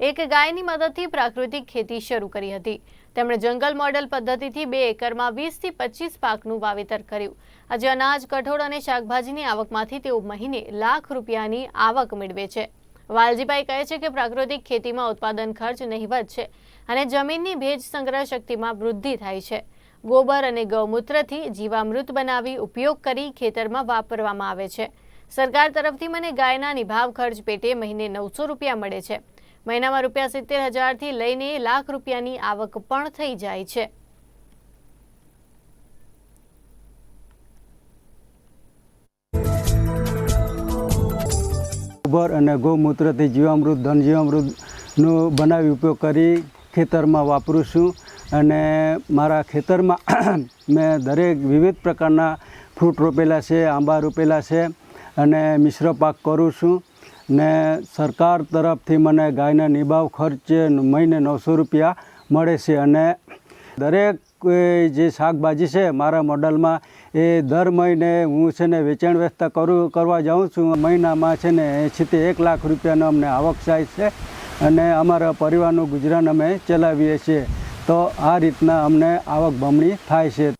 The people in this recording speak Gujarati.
એક ગાયની મદદથી પ્રાકૃતિક ખેતી શરૂ કરી હતી. તેમણે જંગલ મોડેલ પદ્ધતિથી બે એકરમાં વીસથી પચીસ પાકનું વાવેતર કર્યું. આજે અનાજ, કઠોળ અને શાકભાજીની આવકમાંથી તેઓ મહિને લાખ રૂપિયાની આવક મેળવે છે. વાલજીભાઈ કહે છે કે પ્રાકૃતિક ખેતીમાં ઉત્પાદન ખર્ચ નહિવત છે અને જમીનની ભેજ સંગ્રહ શક્તિમાં વૃદ્ધિ થાય છે. ગોબર અને ગૌમૂત્રથી જીવામૃત બનાવી ઉપયોગ કરી ખેતરમાં વાપરવામાં આવે છે. સરકાર તરફથી મને ગાયના નિભાવ ખર્ચ પેટે મહિને નવસો રૂપિયા મળે છે. મહિનામાં રૂપિયા સિત્તેર હજારથી લઈને લાખ રૂપિયાની આવક પણ થઈ જાય છે. ગોબર અને ગૌમૂત્રથી જીવામૃત ધન જીવામૃતનો બનાવી ઉપયોગ કરી ખેતરમાં વાપરું છું અને મારા ખેતરમાં મેં દરેક વિવિધ પ્રકારના ફ્રૂટ રોપેલા છે, આંબા રોપેલા છે અને મિશ્ર પાક કરું છું. ને સરકાર તરફથી મને ગાયના નિભાવ ખર્ચે મહિને નવસો રૂપિયા મળે છે અને દરેક જે શાકભાજી છે મારા મોડલમાં એ દર મહિને હું છે ને વેચાણ વ્યવસ્થા કરું, કરવા જાઉં છું. મહિનામાં છે ને એંશીથી એક લાખ રૂપિયાનો અમને આવક થાય છે અને અમારા પરિવારનું ગુજરાન અમે ચલાવીએ છીએ. તો આ રીતના અમને આવક બમણી થાય છે.